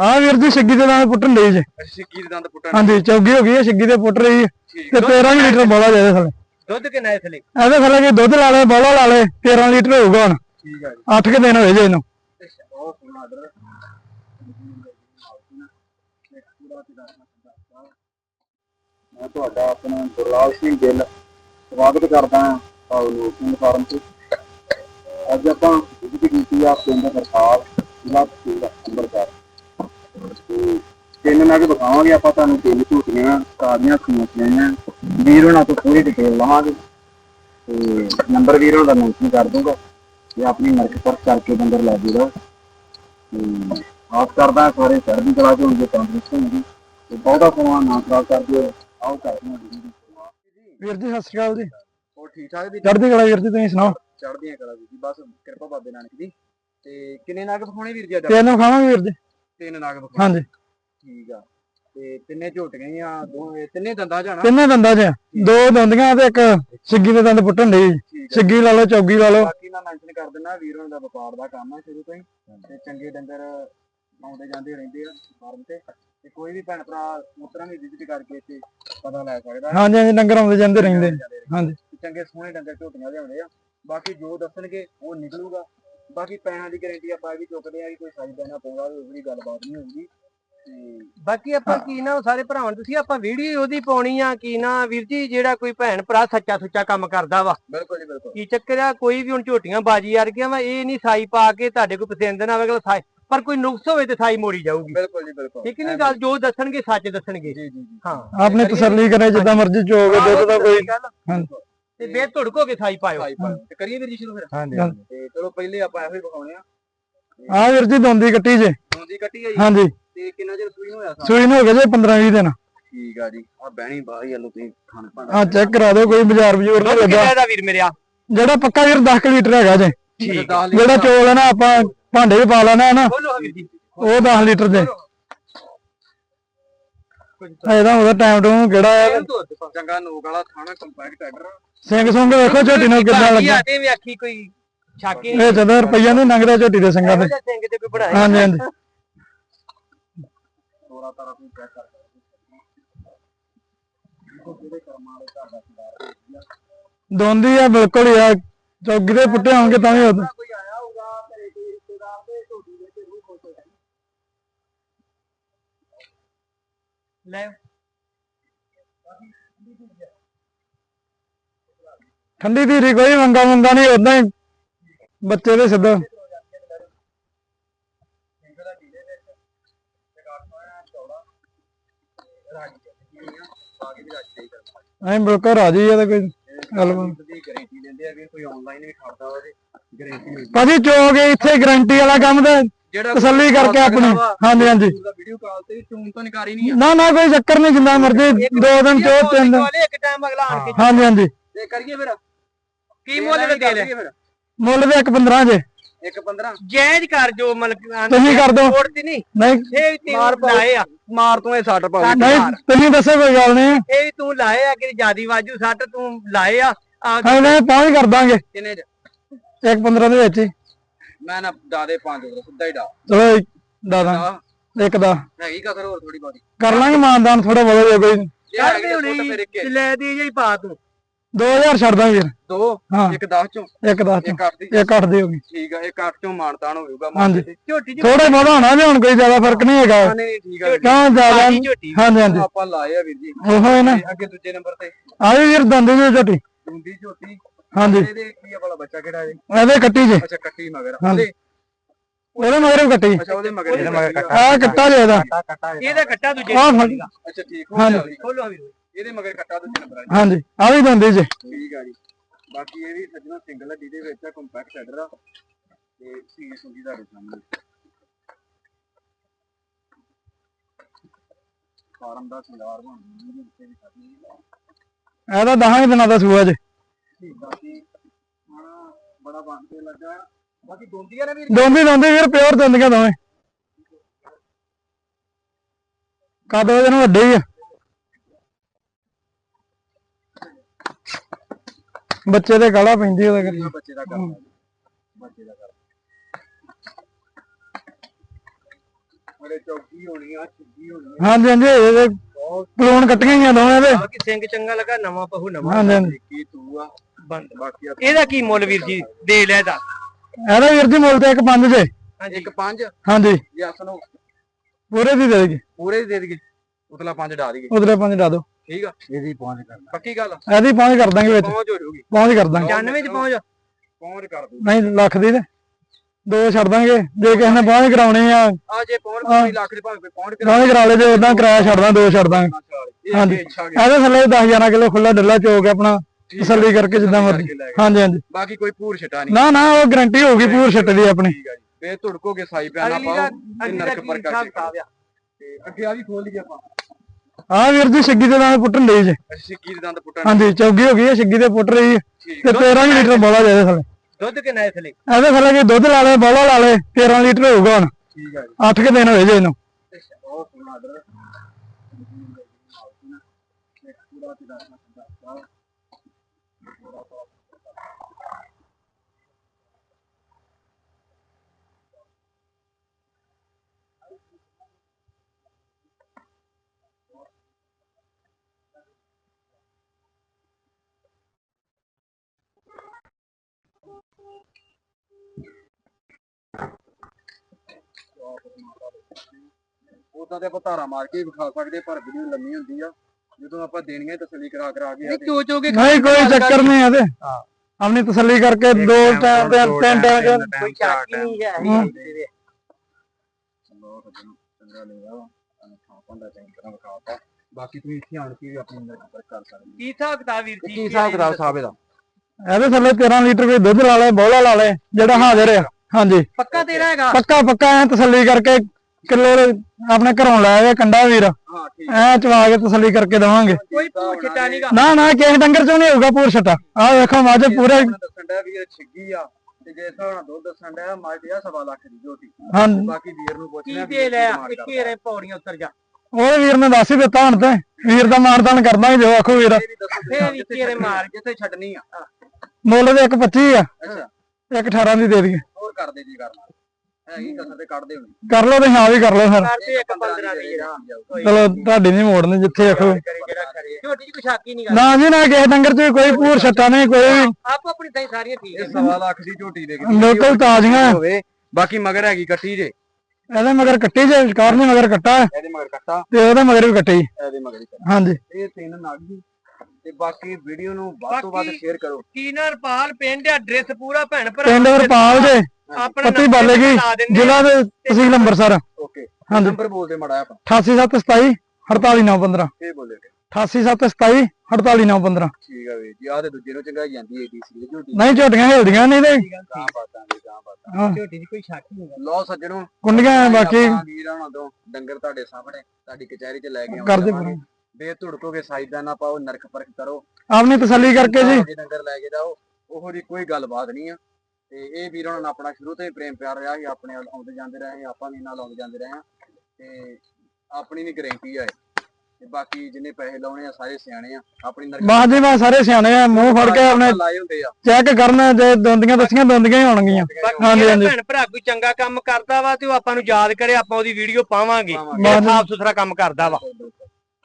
ਹਾਂ ਵੀਰ ਜੀ ਛੱਗੀ ਦੇ ਨਾਲ ਪੁੱਟਣ ਲਈ ਜੇ ਸਿੱਕੀ ਦੇ ਦੰਦ ਪੁੱਟਣ ਹਾਂਜੀ ਚੌਗੀ ਹੋ ਗਈ ਹੈ ਛੱਗੀ ਦੇ ਪੁੱਟ ਰਹੀ ਹੈ। ਤੇ 13 ਲੀਟਰ ਬੋਲਾ ਜਿਹਦੇ ਥੱਲੇ। ਦੁੱਧ ਕਿੰਨਾ ਇਸ ਲਈ? ਇਹਦੇ ਥੱਲੇ ਜੇ ਦੁੱਧ ਲਾ ਲੇ ਬੋਲਾ ਲਾ ਲੇ 13 ਲੀਟਰ ਹੋਊਗਾ ਹੁਣ। ਠੀਕ ਆ ਜੀ। 8 ਕਿ ਦਿਨ ਹੋਏ ਜੇ ਇਹਨੂੰ। ਮੈਂ ਤੁਹਾਡਾ ਆਪਣਾ ਗੁਰਲਾਲ ਸਿੰਘ ਗਿੱਲ ਸਵਾਗਤ ਕਰਦਾ ਹਾਂ ਪਾਉਲੋ ਸਿੰਘ ਫਾਰਮ ਤੇ। ਅੱਜ ਆਪਾਂ ਵਿਜ਼ਿਟ ਕੀਤੀ ਆ ਪਿੰਡ ਕਰਤਾਲ ਜ਼ਿਲ੍ਹਾ ਅੰਮ੍ਰਿਤਸਰ। ਤਿੰਨ ਨਗ ਦਿਖਾਵਾਂਗੇ ਆਪਾਂ ਤੁਹਾਨੂੰ ਤਿੰਨ ਝੂਟੀਆਂ ਸਾਰੀਆਂ ਸਮੱਸਿਆਵਾਂ ਵੀਰ ਹੋਣਾ ਤੋਂ ਪੂਰੀ ਡਿਟੇਲ ਲਵਾਂਗੇ। ਤੇ ਨੰਬਰ ਵੀਰ ਹੋਣਾ ਦਾ ਮੈਂਸ਼ਨ ਕਰ ਦੂੰਗਾ ਤੇ ਆਪਣੀ ਮਰਕ ਪਰ ਕਰਕੇ ਨੰਬਰ ਲੈ ਦਿਓ ਤੇ ਆਸ ਕਰਦਾ ਸਾਰੇ ਚੜ੍ਹਦੀ ਕਲਾ ਚ ਤੰਦਰੁਸਤ ਹੋਣਗੇ। ਤੇ ਬਹੁਤਾ ਸਮਾਂ ਨਾ ਖਰਾਬ ਕਰ ਦਿਓ। ਆਓ ਕਰਦੇ ਹਾਂ। ਵੀਰ ਜੀ ਸਤਿ ਸ਼੍ਰੀ ਅਕਾਲ ਜੀ। ਹੋਰ ਠੀਕ ਠਾਕ ਵੀ ਚੜ੍ਹਦੀ ਕਲਾ ਵੀਰ ਜੀ ਤੁਸੀਂ ਸੁਣਾਓ? ਚੜ੍ਹਦੀਆਂ ਕਲਾ ਵੀ ਜੀ ਬਸ ਕਿਰਪਾ ਬਾਬੇ ਨਾਨਕ ਦੀ। ਤੇ ਕਿੰਨੇ ਨਾਗ ਵਿਖਾਉਣੇ ਵੀਰ ਜੀ ਅੱਜ? ਤਿੰਨ ਖਾਵਾਂਗੇ ਵੀਰ ਜੀ। ਤਿੰਨ ਨਾਗ ਵਿਖਾਉਣੇ ਹਾਂਜੀ। ਠੀਕ ਆ। ਤੇ ਤਿੰਨੇ ਝੋਟੀਆਂ ਹੀ ਆ ਦੋਵੇਂ ਤਿੰਨੇ ਦੰਦਾਂ ਜਾਣਾ ਤਿੰਨੇ ਦੰਦਾਂ 'ਚ ਆ। ਦੋ ਦੰਦੀਆਂ ਤੇ ਇੱਕ ਛੱਗੀ ਦੇ ਦੰਦ ਪੁੱਟਣ ਠੀਕ ਆ। ਛੱਗੀ ਲਾ ਲਓ ਚੌਗੀ ਲਾ ਲਓ। ਬਾਕੀ ਮੈਂ ਮੈਂਸ਼ਨ ਕਰ ਦਿੰਦਾ ਵੀਰ ਹੋਣ ਦਾ ਵਪਾਰ ਦਾ ਕੰਮ ਆ ਸ਼ੁਰੂ ਤੋਂ ਹੀ। ਤੇ ਚੰਗੇ ਡੰਗਰ ਆਉਂਦੇ ਜਾਂਦੇ ਰਹਿੰਦੇ ਆ ਫਾਰਮ ਤੇ। ਤੇ ਕੋਈ ਵੀ ਭੈਣ ਭਰਾ ਉਤਰਾਂ ਵੀ ਵਿਜ਼ਿਟ ਕਰਕੇ ਇੱਥੇ ਪਤਾ ਲੈ ਸਕਦਾ। ਹਾਂਜੀ ਹਾਂਜੀ ਲੰਗਰ ਆਉਂਦੇ ਜਾਂਦੇ ਰਹਿੰਦੇ। ਹਾਂਜੀ। ਚੰਗੇ ਸੋਹਣੇ ਡੰਗਰ ਝੋਟੀਆਂ ਲਿਆਉਂਦੇ ਆ। ਬਾਕੀ ਜੋ ਦੱਸਣਗੇ ਉਹ ਨਿਕਲੂਗਾ। ਬਾਕੀ ਪੈਸਿਆਂ ਦੀ ਗਾਰੰਟੀ ਆਪਾਂ ਇਹ ਵੀ ਚੁੱਕਦੇ ਆ ਕਿ ਕੋਈ ਸਾਈ ਪੈਣਾ ਪਊਗਾ ਤੇ ਉਹਦੀ ਗੱਲਬਾਤ ਨਹੀਂ ਹੋਊਗੀ। ਤੇ ਬਾਕੀ ਆਪਾਂ ਕੀ ਨਾ ਸਾਰੇ ਭਰਾਵਾਂ ਨੂੰ ਤੁਸੀਂ ਆਪਾਂ ਵੀਡੀਓ ਉਹਦੀ ਪਾਉਣੀ ਆ ਕੀ ਨਾ ਵੀਰ ਜੀ ਜਿਹੜਾ ਕੋਈ ਭੈਣ ਭਰਾ ਸੱਚਾ ਸੁੱਚਾ ਕੰਮ ਕਰਦਾ ਵਾ। ਬਿਲਕੁਲ ਜੀ ਬਿਲਕੁਲ। ਕੀ ਚੱਕਰ ਆ ਕੋਈ ਵੀ ਹੁਣ ਝੋਟੀਆਂ ਬਾਜੀ ਆ ਰਹੀਆਂ ਵਾ ਇਹ ਨਹੀਂ ਸਾਈ ਪਾ ਕੇ ਤੁਹਾਡੇ ਕੋਈ ਪਸੰਦ ਨਾ ਆਵੇ ਅਗਲਾ ਸਾਈ ਪਰ ਕੋਈ ਨੁਕਸ ਹੋਵੇ ਤੇ ਸਾਈ ਮੋੜੀ ਜਾਊਗੀ। ਬਿਲਕੁਲ ਜੀ ਬਿਲਕੁਲ। ਠੀਕ ਨਹੀਂ ਗੱਲ ਜੋ ਦੱਸਣਗੇ ਸੱਚ ਦੱਸਣਗੇ। ਜੀ ਜੀ ਹਾਂ। ਆਪਣੀ ਤਸੱਲੀ ਕਰੇ ਜਿੱਦਾਂ ਮਰਜ਼ੀ ਚੋਗ ਦੁੱਧ ਦਾ ਕੋਈ ਹਾਂਜੀ। ਤੇ ਬੇਧੜਕੋ ਕੇ ਸਾਈ ਪਾਇਓ। ਭਾਈ ਭਾਈ ਤੇ ਕਰੀਏ ਵੀਰ ਜੀ ਸ਼ੁਰੂ ਫਿਰ? ਹਾਂਜੀ ਤੇ ਚਲੋ ਪਹਿਲੇ ਆਪਾਂ ਇਹੋ ਹੀ ਵਿਖਾਉਣੇ ਆ। ਹਾਂ ਵੀਰ ਜੀ ਦੋਂਦੀ ਕੱਟੀ ਜੇ। ਹੁੰਦੀ ਕੱਟੀ ਆ ਜੀ। ਹਾਂਜੀ। ਤੇ ਕਿੰਨਾ ਚਿਰ ਸੂਈ ਨੂੰ ਹੋਇਆ ਸਾ ਸੂਈ ਨੂੰ ਹੋ ਗਏ ਜੇ 15 20 ਦਿਨ। ਠੀਕ ਆ ਜੀ। ਆ ਬਹਿਣੀ ਬਾਹਰ ਹੀ ਲੋ ਤੁਸੀਂ ਖਾਣ ਪਾਣ ਹਾਂ ਚੈੱਕ ਕਰਾ ਦਿਓ ਕੋਈ ਬਾਜ਼ਾਰ ਬਜੂਰ ਦੁੱਧ ਲੱਗਾ ਕਿੰਨਾ ਦਾ ਵੀਰ ਮੇਰਿਆ ਜਿਹੜਾ ਪੱਕਾ ਵੀਰ 10 ਲੀਟਰ ਹੈਗਾ ਜੇ। ਠੀਕ ਜਿਹੜਾ ਚੋਲ ਹੈ ਨਾ ਆਪਾਂ ਭਾਂਡੇ 'ਚ ਪਾ ਲੈਣਾ ਨਾ। ਬੋਲੋ ਵੀਰ ਜੀ। ਉਹ 10 ਲੀਟਰ ਦੇ। ਇਹਦਾ ਉਹਦਾ ਟਾਈਮ ਟੂ ਕਿਹੜਾ ਹੈ ਚੰਗਾ ਨੋਕ ਵਾਲਾ ਥਾਣਾ ਕੰਪੈਕਟ ਐਡਰ ਸਿੰਘ ਸੁੰਗ ਵੇਖੋ ਝੋਟੀ ਨੂੰ ਕਿੱਦਾਂ ਲੱਗਾ। ਤੇ ਵੀ ਆਖੀ ਕੋਈ ਛਾਕੀ। ਇਹ ਜਦੋਂ ਰੁਪਈਆ ਨਹੀਂ ਲੰਘਦਾ ਝੋਟੀ ਦੇ ਸਿੰਘਾਂ ਤੇ। ਸਿੰਘ ਤੇ ਕੋਈ ਬਣਾਇਆ ਹਾਂਜੀ ਹਾਂਜੀ। ਤਾਰਾ ਦੋਂਦੀ ਆ ਬਿਲਕੁਲ ਹੀ ਆ। ਚੌਗੀ ਦੇ ਪੁੱਟੇ ਹੋਣਗੇ ਤਾਂ ਵੀ ਉਦੋਂ ਕੋਈ ਆਇਆ ਹੋਊਗਾ ਘਰੇ ਕੋਈ ਰਿਸ਼ਤੇਦਾਰ ਤੇ ਝੋਟੀ ਦੇ ਤੇ ਰੂਹ ਖੁਸ਼ ਹੋ ਜਾਣੀ ਲੈ। ਠੰਡੀ ਧੀਰੀ ਕੋਈ ਮੰਗਾ ਮੰਗਾ ਨਹੀਂ ਉਦਾਂ ਹੀ ਬੱਚੇ ਦੇ ਸਿੱਧਾ। ਐਂ ਬਿਲਕੁਲ ਰਾਜੀ ਆ ਤਾਂ ਕੋਈ ਗੱਲ ਬਾਤ। ਦੀ ਗਾਰੰਟੀ ਦਿੰਦੇ ਆ ਕਿ ਕੋਈ ਆਨਲਾਈਨ ਵੀ ਖੜਦਾ ਵਾ ਤੇ ਗਾਰੰਟੀ ਮਿਲਦੀ ਭਾਜੀ ਚੋਗੇ ਇੱਥੇ ਗਾਰੰਟੀ ਵਾਲਾ ਕੰਮ ਜਿਹੜਾ ਤਸੱਲੀ ਕਰਕੇ ਆਪਣੀ ਹਾਂਜੀ ਹਾਂਜੀ। ਵੀਡੀਓ ਕਾਲ ਤੇ ਚੂਨ ਤੋਂ ਨਿਕਾਰੀ ਨਹੀਂ ਆ। ਨਾ ਨਾ ਕੋਈ ਚੱਕਰ ਨਹੀਂ ਜਿੰਨਾ ਮਰਜ਼ੀ ਦੋ ਦਿਨ ਚੋ ਤਿੰਨ ਦਿਨ। ਵਾਲੇ ਇੱਕ ਟਾਈਮ ਅਗਲਾ ਆਣ ਕੇ ਹਾਂਜੀ ਹਾਂਜੀ। ਤੇ ਕਰੀਏ ਫਿਰ। ਕੀ ਮੁੱਲ ਦੇ ਦੇ ਲੈ? ਮੁੱਲ ਵੀ ਇੱਕ 15 ਜੇ। ਇੱਕ 15 ਜਾਇਜ਼ ਕਰ ਜੋ ਮਤਲਬ ਤੁਸੀਂ ਕਰ ਦਿਓ। ਛੋੜਤੀ ਨਹੀਂ। ਨਹੀਂ। ਇਹ ਵੀ ਤੂੰ ਲਾਏ ਆ। ਮਾਰ ਤੋਂ ਇਹ 60 ਪਾਉ ਨਹੀਂ ਤੁਸੀਂ ਦੱਸੋ ਕੋਈ ਗੱਲ ਨਹੀਂ। ਇਹ ਵੀ ਤੂੰ ਲਾਏ ਆ ਕਿ ਜਿਆਦੀ ਵਾਜੂ ਸੱਟ ਤੂੰ ਲਾਏ ਆ। ਆ ਹਾਂ ਨਹੀਂ ਪਹੁੰਚ ਕਰ ਦਾਂਗੇ। ਕਿੰਨੇ ਚ? ਇੱਕ 15 ਦੇ ਵਿੱਚ ਹੀ। ਮੈਂ ਨਾ ਦਾਦੇ ਪੰਜ ਹੋਰ ਸਿੱਧਾ ਹੀ ਡਾ ਚਲੋ ਇੱਕ ਦਾਦਾ ਇੱਕ ਦਾ। ਹੈਗੀ ਕਸਰ ਹੋਰ ਥੋੜੀ ਬਹੁਤੀ? ਕਰ ਲਾਂਗੇ ਮਾਨਦਾਨ ਥੋੜਾ ਬੋਲੋ ਜੇ ਕੋਈ ਜੇ ਛੱਡ ਹੈਗੀ ਦੇ ਤਾਂ ਹੁਣੀ ਸੁੱਟ ਫਿਰ ਇੱਕ ਤੇ ਲੈ ਦੀ ਜਿਹੀ ਪਾ ਤੂੰ। 2000 ਛੱਡ ਦਾਂਗੇ ਵੀਰ। ਦੋ? ਹਾਂ। ਇੱਕ 10 ਚੋਂ? ਇੱਕ 10 ਚੋਂ। ਇੱਕ 8 ਦੀ ਇੱਕ 8 ਦੀ ਹੋ ਗਈ। ਠੀਕ ਆ ਇੱਕ 8 ਚੋਂ ਮਾਨਤਾਨ ਹੋਊਗਾ। ਹਾਂਜੀ। ਝੋਟੀ ਜੀ ਥੋੜਾ ਬਹੁਤਾ ਹੋਣਾ ਵੀ ਹੁਣ ਕੋਈ ਜ਼ਿਆਦਾ ਫ਼ਰਕ ਨਹੀਂ ਹੈਗਾ। ਨਹੀਂ ਨਹੀਂ ਠੀਕ ਆ ਵੀਰ ਜੀ। ਕਿਉਂ ਜ਼ਿਆਦਾ ਬਾਜੀ ਝੋਟੀ ਹਾਂਜੀ ਹਾਂਜੀ। ਆਪਾਂ ਲਾਏ ਆ ਵੀਰ ਜੀ। ਉਹੋ ਹੈ ਨਾ। ਤੇ ਅੱਗੇ ਦੂਜੇ ਨੰਬਰ ਤੇ। ਆ ਵੀ ਵੀਰ ਦੰਦੇ ਦੀ ਝੋਟੀ। ਦੁੰਦੀ ਝੋਟੀ। ਹਾਂਜੀ। ਇਹਦੇ ਕੀ ਆ ਵਾਲਾ ਬੱਚਾ ਕਿਹੜਾ ਹੈ ਇਹਦੇ ਕੱਟੀ ਜੇ। ਅੱਛਾ ਕੱਟੀ ਮਗਰ। ਹਾਂਜੀ। ਉਹਦੇ ਉਹਦੇ ਮਗਰ ਵੀ ਕੱਟੀ। ਅੱਛਾ ਉਹਦੇ ਮਗਰ ਮਗਰ ਕੱਟਾ ਆ। ਕੱਟਾ ਜੇ ਇਹਦਾ। ਇਹਦਾ ਕੱਟਾ ਦੂਜੇ ਆਹ ਫੜ। ਅੱਛਾ ਠੀਕ। ਹੋ। ਗਿਆ ਵੀਰ। ਖੋਲੋ ਵੀਰ। ਇਹਦੇ ਮਗਰ ਕੱਟਾ ਦੂਜੇ ਨੰਬਰ ਹਾਂਜੀ ਆ ਵੀ ਦੰਦੇ ਜੇ। ਠੀਕ ਆ ਜੀ। ਬਾਕੀ ਇਹ ਵੀ ਸੱਜਣਾ ਸਿੰਗਲ ਹੱਡੀ ਦੇ ਵਿੱਚ ਆ ਕੰਪੈਕਟ ਹੈਡਰ ਆ ਤੇ ਸੀਸ ਹੁੰਦੀ ਤੁਹਾਡੇ ਸਾਹਮਣੇ ਫਾਰਮ ਦਾ ਸਿੰਗਾਰ ਬਣਦੀ ਹੈ ਉੱਤੇ ਵੀ ਸਾਡੀ ਇਹਦਾ 10 ਦਿਨਾਂ ਦਾ ਸੂਆ ਜੇ। ਬਾਕੀ ਹੁਣ ਬੜਾ ਬਣ ਕੇ ਲੱਗਾ। ਬਾਕੀ ਦੋਂਦੀਆਂ ਨੇ ਵੀ ਦੋਂਦੀ ਦੋਂਦੀ ਵੀਰ ਪਿਓਰ ਦੰਦੀਆਂ ਦੋਵੇਂ। ਕਦ ਵਜੇ ਨੂੰ ਵੱਡੇ ਹੀ ਆ? ਬੱਚੇ ਦੇ ਗਾਲਾ ਪੈਂਦੀ ਉਹਦੇ ਕਰਕੇ। ਬੱਚੇ ਦਾ ਕਰਦਾ ਬੱਚੇ ਦਾ ਕਰਦਾ ਮੇਰੇ ਚੌਕੀ ਹੋਣੀ ਆ ਛਿੱਗੀ ਹੋਣੀ ਆ। ਹਾਂਜੀ ਹਾਂਜੀ ਇਹਦੇ ਪਲੂਣ ਕੱਟੀਆਂ ਹੀ ਆ ਦੋਵੇਂ ਦੇ ਬਾਕੀ ਸਿੰਘ ਚੰਗਾ ਲੱਗਾ ਨਵਾਂ ਪਹੂ ਨਵਾਂ ਹਾਂਜੀ ਹਾਂਜੀ। ਕੀ ਤੂੰ ਆ। ਬੰਦ। ਬਾਕੀ ਆ ਇਹਦਾ ਕੀ ਮੁੱਲ ਵੀਰ ਜੀ? ਦੇ ਲੈ ਦਾ ਇਹਦਾ ਵੀਰ ਜੀ ਮੁੱਲ ਤੇ ਇੱਕ ਪੰਜ ਜੇ। ਹਾਂਜੀ। ਇੱਕ ਪੰਜ? ਹਾਂਜੀ। ਯਸ ਨੂੰ ਪੂਰੇ ਦੀ ਦੇ ਦੇਗੇ ਪੂਰੇ ਦੇ ਦੇਗੇ ਉਤਲਾ ਪੰਜ ਡਾ ਦੇਗੇ ਉਧਰੇ ਪੰਜ ਡਾ ਦਿਓ। ਠੀਕ ਆ? ਇਹਦੀ ਪਹੁੰਚ ਕਰਨਾ। ਪੱਕੀ ਗੱਲ ਇਹਦੀ ਪਹੁੰਚ ਕਰ ਦਾਂਗੇ ਵਿੱਚ। ਪਹੁੰਚ ਹੋ ਜੂਗੀ ਪਹੁੰਚ ਕਰ ਦਾਂਗੇ। 95 ਚ ਪਹੁੰਚ ਪਹੁੰਚ ਕਰ ਦੂ ਨਹੀਂ ਲੱਖ ਦੀ ਤੇ। ਦੋ ਛੱਡ ਦਾਂਗੇ। ਜੇ ਕਿਸੇ ਨੇ ਪਹੁੰਚ ਕਰਾਉਣੀ ਆ। ਆ ਜੇ ਪਹੁੰਚ ਕੋਈ ਲੱਖ ਦੇ ਭਾਵੇਂ ਕੋਈ ਪਹੁੰਚ ਕਰਾ ਲੈ ਜੇ ਉਦਾਂ ਕਿਰਾਇਆ ਛੱਡ ਦਾਂ ਦੋ ਛੱਡ ਦਾਂਗੇ ਹਾਂਜੀ। ਇਹਦੇ ਥੱਲੇ 10 11 ਕਿਲੋ ਖੁੱਲਾ ਡੱਲਾ ਚੋਕ ਆਪਣਾ ਤਸੱਲੀ ਕਰਕੇ ਜਿੱਦਾਂ ਮਰਜ਼ੀ। ਹਾਂਜੀ ਹਾਂਜੀ। ਬਾਕੀ ਕੋਈ ਪੂਰ ਛਟਾ ਨਹੀਂ। ਨਾ ਨਾ ਉਹ ਗਾਰੰਟੀ ਹੋਊਗੀ ਪੂਰ ਛੱਟ ਦੀ ਆਪਣੀ। ਠੀਕ ਆ ਜੀ। ਫੇਰ ਧੁੜਕੋਗੇ ਸਾਈ ਅਗਲੀ ਪਾਓ ਤੇ ਨਰਕ ਪਰ ਕਰਕੇ ਤੇ ਅੱਗੇ ਆ ਵੀ ਖੋਲ ਲਈਏ ਆਪਾਂ। ਆਹ ਵੀਰ ਜੀ ਛੱਗੀ ਦੇ ਨਾਲ ਪੁੱਟਣ ਲਈ ਜੇ। ਸਿੱਕੀ ਦੇ ਦੰਦ ਪੁੱਟਣ ਹਾਂਜੀ ਚੌਗੀ ਹੋ ਗਈ ਹੈ ਛੱਗੀ ਤੇ ਪੁੱਟ ਰਹੀ ਹੈ। ਤੇ 13 ਕੁ ਲੀਟਰ ਬੋਲਾ ਜਾਦੇ ਥੱਲੇ। ਦੁੱਧ ਕਿੰਨਾ ਇਸ ਲਈ ਇਹਦੇ ਥੱਲੇ ਜੇ ਦੁੱਧ ਲਾ ਲੇ ਬੋਲਾ ਲਾ ਲੇ 13 ਲੀਟਰ ਹੋਊਗਾ ਹੁਣ। ਠੀਕ ਆ ਜੀ। 8 ਕੇ ਦਿਨ ਹੋਏ ਜੇ ਇਹਨੂੰ। ਪੂਰਾ ਤੇ ਉਦਾਂ ਤੇ ਆਪਾਂ ਧਾਰਾ ਮਾਰ ਕੇ ਵਿਖਾ ਸਕਦੇ ਪਰ ਵੀਡੀਓ ਲੰਮੀ ਹੁੰਦੀ ਆ ਜਦੋਂ ਆਪਾਂ ਦੇਣੀਆਂ ਤਸੱਲੀ ਕਰਾ ਕਰਾ ਕੇ ਨਹੀਂ ਚੋ ਚੋ ਕੇ ਨਹੀਂ ਕੋਈ ਚੱਕਰ ਨਹੀਂ ਇਹਦੇ। ਆਪਣੀ ਤਸੱਲੀ ਕਰਕੇ ਦੋ ਟਾਈਮ ਤੇ ਤਿੰਨ ਟਾਈਮ ਕੋਈ ਚਾਕੀ ਨਹੀਂ ਹੈ। ਹਾਂ। ਚੰਗਾ ਦਾ ਚੰਗੀ ਵਿਖਾਤਾ ਬਾਕੀ ਤੁਸੀਂ ਇੱਥੇ ਆਣ ਕੇ ਵੀ ਆਪਣੀ ਨਜ਼ਰ ਪਰ ਕਰ ਸਕਦੇ ਕੀ ਹਿਸਾਬ ਕਿਤਾਬ ਵੀਰ ਹੋ ਜੀ? ਕੀ ਹਿਸਾਬ ਕਿਤਾਬ ਸਾਹਿਬ ਇਹਦਾ? ਇਹਦੇ ਥੱਲੇ 13 ਲੀਟਰ ਕੋਈ ਦੁੱਧ ਲਾ ਲੇ ਬੋਲਾ ਲਾ ਲੇ ਜਿਹੜਾ ਹਾਜ਼ਰ ਆ। ਹਾਂਜੀ। ਪੱਕਾ ਤੇਰਾ ਹੈਗਾ? ਪੱਕਾ ਪੱਕਾ ਐ ਤਸੱਲੀ ਕਰਕੇ ਕਿਲੋ ਦੇ ਆਪਣੇ ਘਰੋਂ ਲੈ ਆਵੇ ਕੰਡਾ ਵੀਰ। ਹਾਂ ਠੀਕ ਐ ਚਵਾ ਕੇ ਤਸੱਲੀ ਕਰਕੇ ਦਵਾਂਗੇ। ਕੋਈ ਭੂਤ ਛਿੱਟਾ ਨਹੀਂਗਾ ਨਾ ਨਾ ਕਿਸੇ ਡੰਗਰ ਚੋਂ ਨਹੀਂ ਹੋਊਗਾ ਪੂਰ ਛਟਾ। ਆਹ ਵੇਖੋ ਮੱਝ ਪੂਰੇ ਦੱਸਣ ਵੀ ਇਹ ਛਿੱਗੀ ਆ ਤੇ ਜੇ ਨਾਲ ਦੁੱਧ ਦੱਸਣ ਮੱਝ ਆ ਸਵਾ ਲੱਖ ਦੀ ਝੋਟੀ। ਹਾਂ ਬਾਕੀ ਵੀਰ ਨੂੰ ਪੁੱਛ ਕੀ ਦੇ ਲਿਆ? ਇੱਕੇ ਰੇ ਪੌੜੀਆਂ ਉੱਤਰ ਜਾ। ਉਹ ਵੀਰ ਨੇ ਦੱਸ ਹੀ ਦਿੱਤਾ ਹੁਣ ਤੇ। ਵੀਰ ਦਾ ਮਾਨਦਾਨ ਕਰਦਾ ਜੋ ਆਖੋ ਵੀਰ। ਫੇਰ ਇੱਕੇ ਰੇ ਮਾਰ ਜਿੱਥੇ ਛੱਡਣੀ ਆ। ਮੁੱਲ ਦੇ ਇੱਕ 25 ਆ। ਅੱਛਾ। ਇੱਕ 18 ਦੀ ਦੇ ਦਈਏ। ਹੋਰ ਕਰ ਦੇ ਜੀ ਕਰਨਾ ਹੈਗੀ ਕਸਰ ਤੇ ਕੱਢ ਦੇ ਹੁਣ। ਕਰ ਲਓ ਤੇ ਹਾਂ ਵੀ ਕਰ ਲਓ ਫਿਰ ਕਰਦੇ ਇੱਕ 15 ਦੀ। ਜਿਹੜਾ ਚਲੋ ਤੁਹਾਡੀ ਨਹੀਂ ਮੋੜਨੀ ਜਿੱਥੇ ਆਖੋ। ਝੋਟੀ ਚ ਕੋਈ ਸ਼ੱਕ ਹੀ ਨਹੀਂ ਨਾ ਜੀ ਨਾ ਕਿਸੇ ਡੰਗਰ ਚ ਕੋਈ ਪੂਰ ਛਟਾ ਨਹੀਂ ਕੋਈ ਆਪੋ ਆਪਣੀ ਤਾਂ ਸਾਰੀਆਂ ਠੀਕ ਇਹ ਹੈ ਸਵਾ ਲੱਖ ਦੀ ਝੋਟੀ ਦੇ ਲੋਕਲ ਤਾਜ਼ੀਆਂ। ਹੋਵੇ। ਬਾਕੀ ਮਗਰ ਹੈਗੀ ਕੱਟੀ ਜੇ। ਇਹਦੇ ਮਗਰ ਕੱਟੀ ਜੇ ਕਾਰ ਨੇ ਮਗਰ ਕੱਟਾ। ਇਹਦੇ ਮਗਰ ਕੱਟਾ। ਤੇ ਉਹਦੇ ਮਗਰ ਵੀ ਕੱਟੀ। ਇਹਦੇ ਮਗਰ। ਹਾਂਜੀ। ਇਹ ਤਿੰਨ ਨਗ ਜੀ ਤੇ ਬਾਕੀ ਵੀਡੀਓ ਨੂੰ ਵੱਧ ਤੋਂ ਵੱਧ ਬਾਕੀ- ਸ਼ੇਅਰ ਕਰੋ। ਕੀਨਰ ਪਾਲ ਪਿੰਡ ਐਡਰੈਸ ਪੂਰਾ ਭੈਣ ਭਰਾ ਪਿੰਡ ਵਰਪਾਲ ਜੇ ਆਪਣਾ ਪੱਤੀ number ਬਾਲੇਗੀ ਬਤਾ ਦਿੰਦੇ ਆ। ਜ਼ਿਲ੍ਹਾ ਦੇ ਤਹਿਸੀਲ ਅੰਮ੍ਰਿਤਸਰ। ਓਕੇ ਹਾਂਜੀ। ਨੰਬਰ ਬੋਲਦੇ ਮੜਾ ਆਪਾਂ। 88727 48915 ਇਹ ਬੋਲੇ 88727 48915 ਠੀਕ ਆ ਵੀ ਜੀ ਆਹ ਤੇ ਦੂਜੇ ਨੂੰ ਚੰਗਾਈ ਜਾਂਦੀ ਏ ਦੀ ਝੋਟੀ ਨਹੀਂ ਝੋਟੀਆਂ ਹਿਲਦੀਆਂ ਨਹੀਂ ਤੇ। ਗਾਂ ਬਾਤਾਂ ਦੀ ਗਾਂ ਬਾਤਾਂ ਹਾਂ, ਝੋਟੀ ਦੀ ਕੋਈ ਸ਼ੱਕ ਨਹੀਂ ਹੈ ਲਓ ਸੱਜਣੋ ਕੁੰਡੀਆਂ ਬਾਕੀ। ਆਪਾਂ ਵੀਰਾਂ ਹੋਣਾ ਤੋਂ ਡੰਗਰ ਤੁਹਾਡੇ ਸਾਹਮਣੇ ਤੁਹਾਡੀ ਕਚਹਿਰੀ 'ਚ ਲੈ ਕੇ ਕਰਦੇ ਜਾਵਾਂਗੇ। ਬੇਧੁੜਕੋਗੇ ਸਾਈਦਾਂ ਨਾ ਪਾਓ ਨਰਕ ਪਰਖ ਕਰੋ। ਆਪਣੀ ਤਸੱਲੀ ਕਰਕੇ ਜੀ। ਜੇ ਡੰਗਰ ਲੈ ਕੇ ਜਾਓ ਉਹੋ ਜੀ ਕੋਈ ਗੱਲਬਾਤ ਨਹੀਂ ਆ। ਤੇ ਇਹ ਵੀਰਾਂ ਨਾਲ ਆਪਣਾ ਸ਼ੁਰੂ ਤੋਂ ਹੀ ਪ੍ਰੇਮ ਪਿਆਰ ਰਿਹਾ ਸੀ ਆਪਣੇ ਆਉਂਦੇ ਜਾਂਦੇ ਰਹੇ ਆਪਾਂ ਵੀ ਨਾਲ ਆਉਂਦੇ ਜਾਂਦੇ ਰਹੇ ਆ ਤੇ ਆਪਣੀ ਵੀ ਗਰੰਟੀ ਆ ਇਹ। ਤੇ ਬਾਕੀ ਜਿੰਨੇ ਪੈਸੇ ਲਾਉਣੇ ਆ ਸਾਰੇ ਸਿਆਣੇ ਆ ਆਪਣੀ ਨਰਕ ਬਾਹ ਜੀ ਬਾਹ ਸਾਰੇ ਸਿਆਣੇ ਆ ਮੂੰਹ ਫੜ ਕੇ ਆਪਣੇ ਲਾਏ ਹੁੰਦੇ ਆ। ਚੈੱਕ ਕਰਨ ਜੇ ਦੋਂਦੀਆਂ ਦੱਸੀਆਂ ਦੋਂਦੀਆਂ ਹੀ ਹੋਣਗੀਆਂ। ਹਾਂਜੀ, ਹਾਂਜੀ। ਭੈਣ ਭਰਾ ਕੋਈ ਚੰਗਾ ਕੰਮ ਕਰਦਾ ਵਾ ਤੇ ਉਹ ਆਪਾਂ ਨੂੰ ਯਾਦ ਕਰੇ ਆਪਾਂ ਉਹਦੀ ਵੀਡੀਓ ਪਾਵਾਂਗੇ। ਸਾਫ਼ ਸੁਥਰਾ ਕੰਮ ਕਰਦਾ ਵਾ।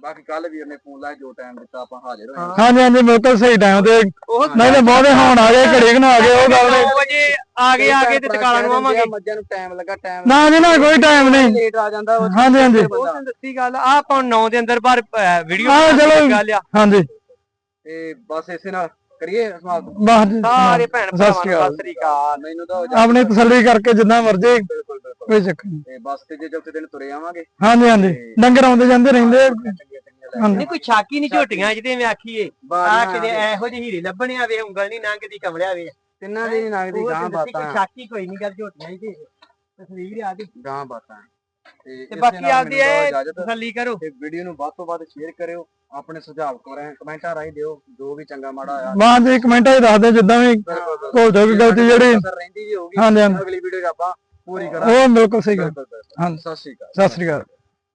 ਬਾਕੀ ਕੱਲ ਵੀਰ ਨੇ ਫੋਨ ਲਾਇਆ ਜੋ ਟਾਈਮ ਦਿੱਤਾ ਆਪਾਂ ਹਾਜ਼ਰ ਹੋਏ ਹਾਂ। ਹਾਂਜੀ ਹਾਂਜੀ ਬਿਲਕੁਲ ਸਹੀ ਟਾਈਮ ਤੇ ਉਹ ਨਹੀਂ ਤੇ ਬਹੁਤੇ ਹੁਣ ਆ ਗਏ ਘੜੀ ਕੁ ਨੂੰ ਆ ਗਏ ਉਹ ਗੱਲ 9 ਨਹੀਂ ਵਜੇ ਆ ਗਏ ਆ ਕੇ ਤੇ ਟਿਕਾਲਾ ਨੂੰ ਆਵਾਂਗੇ ਮੱਝਾਂ ਨੂੰ ਟਾਈਮ ਲੱਗਾ ਟਾਈਮ ਨਾ ਜੀ ਨਾ ਕੋਈ ਟਾਈਮ ਨਹੀਂ। ਲੇਟ ਆ ਜਾਂਦਾ ਉਹ ਹਾਂਜੀ ਹਾਂਜੀ। ਉਹ ਦੱਸੀ ਗੱਲ ਆ ਆਪਾਂ 9 ਦੇ ਅੰਦਰ ਬਾਹਰ ਵੀਡੀਓ ਆਹ ਚਲੋ। ਗੱਲ ਆ। ਹਾਂਜੀ। ਤੇ ਬਸ ਇਸੇ ਨਾਲ ਕਰੀਏ ਸਮਾਪਤ ਜੀ ਸਾਰੇ ਭੈਣ ਸਤਿ ਭਰਾਵਾਂ ਸ਼੍ਰੀ ਨੂੰ ਅਕਾਲ। ਸਤਿ ਸ੍ਰੀ ਅਕਾਲ। ਮੈਨੂੰ ਤਾਂ ਆਪਣੀ ਤਸੱਲੀ ਕਰਕੇ ਜਿੱਦਾਂ ਮਰਜ਼ੀ ਬਿਲਕੁਲ ਬਿਲਕੁਲ। ਕੋਈ ਚੱਕਰ ਨਹੀਂ। ਤੇ ਬਸ ਤੇ ਜੇ ਚੌਥੇ ਦਿਨ ਤੁਰੇ ਆਵਾਂਗੇ ਹਾਂਜੀ ਹਾਂਜੀ। ਡੰਗਰ ਆਉਂਦੇ ਜਾਂਦੇ ਰਹਿੰਦੇ। ਨਹੀਂ ਕੋਈ ਹੀ ਨਹੀਂ ਝੋਟੀਆਂ ਜਿਹਦੇ ਮੈਂ ਆਖੀਏ। ਆ ਕਿਤੇ ਇਹੋ ਜਿਹੀ ਹੀਰੇ ਲੱਭਣੇ ਆਵੇ ਉਂਗਲ ਨਹੀਂ ਲੰਘਦੀ ਕਮਲਿਆ ਵੇ। ਤਿੰਨਾਂ ਦੀ ਨਗ ਦੀ ਗਾਂ ਕੋਈ ਬਾਤਾਂ। ਹੀ ਕੋਈ ਨਹੀਂ ਗੱਲ ਝੋਟੀਆਂ ਹੀ ਤੇ ਤਸਵੀਰ ਆ ਦੀ ਗਾਂ ਬਾਤਾਂ। ਤੇ ਬਾਕੀ ਆਪਦੀ ਇਹ ਤਸੱਲੀ ਕਰੋ। ਤੇ ਵੀਡੀਓ ਨੂੰ ਵੱਧ ਤੋਂ ਵੱਧ ਸ਼ੇਅਰ ਕਰਿਓ ਆਪਣੇ ਸੁਝਾਅ ਕੋਰੇ ਕਮੈਂਟਾਂ ਰਾਹੀਂ ਦਿਓ ਜੋ ਵੀ ਚੰਗਾ ਮਾੜਾ ਆ ਬਾਹ ਜੀ ਕਮੈਂਟਾਂ 'ਚ ਦੱਸ ਦਿਓ ਜਿੱਦਾਂ ਵੀ ਭੁੱਲ ਜਾਓਗੀ ਗਲਤੀ ਜਿਹੜੀ। ਰਹਿੰਦੀ ਜੀ ਹੋਊਗੀ ਅਗਲੀ ਵੀਡੀਓ 'ਚ ਆਪਾਂ ਪੂਰੀ ਕਰਾਂਗੇ। ਉਹ ਬਿਲਕੁਲ ਸਹੀ ਗੱਲ। ਹਾਂਜੀ। ਸਤਿ ਸ਼੍ਰੀ ਅਕਾਲ। ਸਤਿ ਸ੍ਰੀ ਅਕਾਲ।